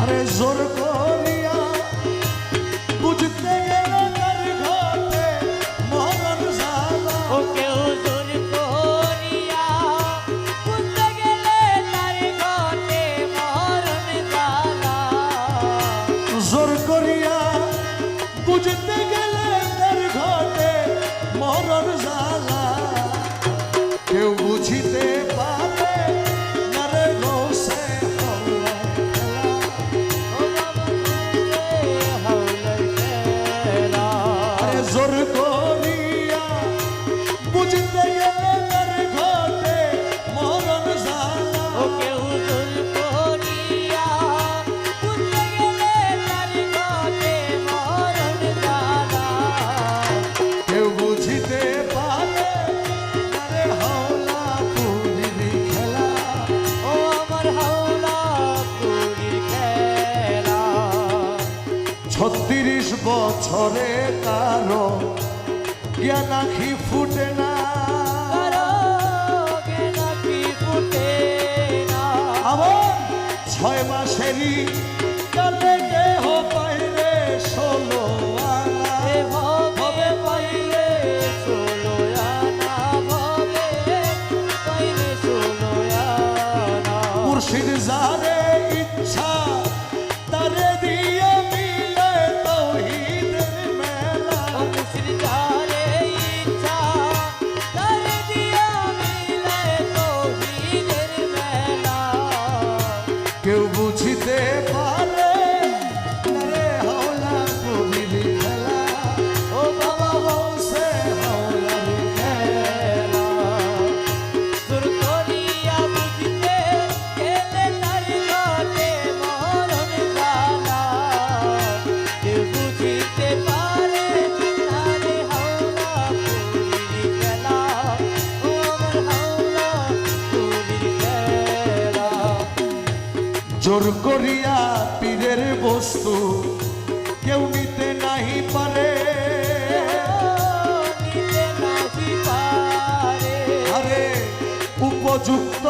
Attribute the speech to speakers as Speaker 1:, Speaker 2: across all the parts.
Speaker 1: আরে জোর করিয়া বুঝতে গেল তার ঘরে মরণ জালা
Speaker 2: ও কেউ জোর করিয়া বুঝতে গেলে তার ঘরে মরণ জালা
Speaker 1: জোর করিয়া বুঝতে গেল ছত্রিশ বছরে কারও জ্ঞানাখি ফুটে না। ছয় মাসেরই
Speaker 2: dizer, pai.
Speaker 1: জোর করিয়া পীরের বস্তু কেউ নিতে নাহি পারে। উপযুক্ত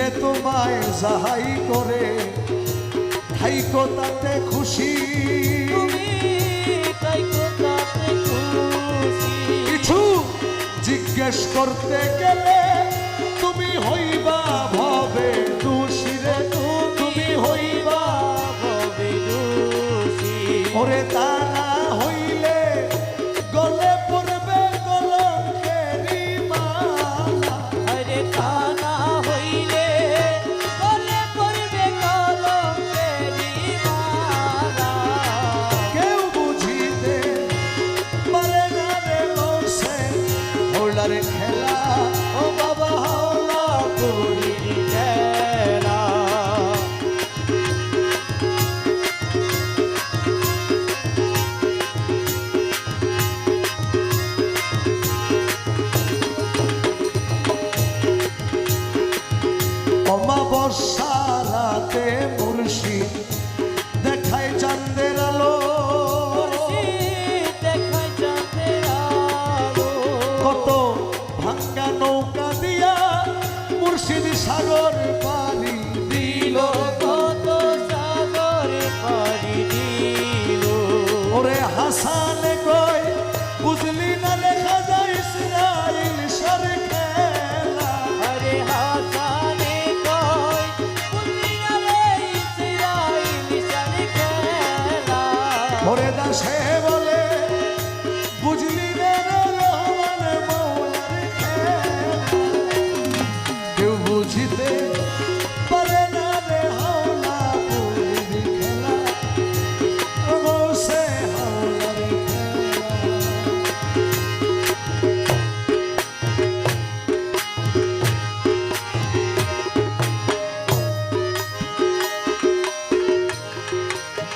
Speaker 1: রে তোমায় যাহাই করে থাইকো তাতে খুশি। কিছু জিজ্ঞেস করতে গেলে তুমি হইবা ভাবে দোষী রে তুমি হইবা
Speaker 2: ভাবে দোষী।
Speaker 1: ওরে
Speaker 2: তার
Speaker 1: বর্ষা রাতে মুর্শিদ দেখায়
Speaker 2: চাঁদের আলো।
Speaker 1: কত ভাঙ্গা নৌকা দিয়া মুর্শিদ সাগর 오래된 세월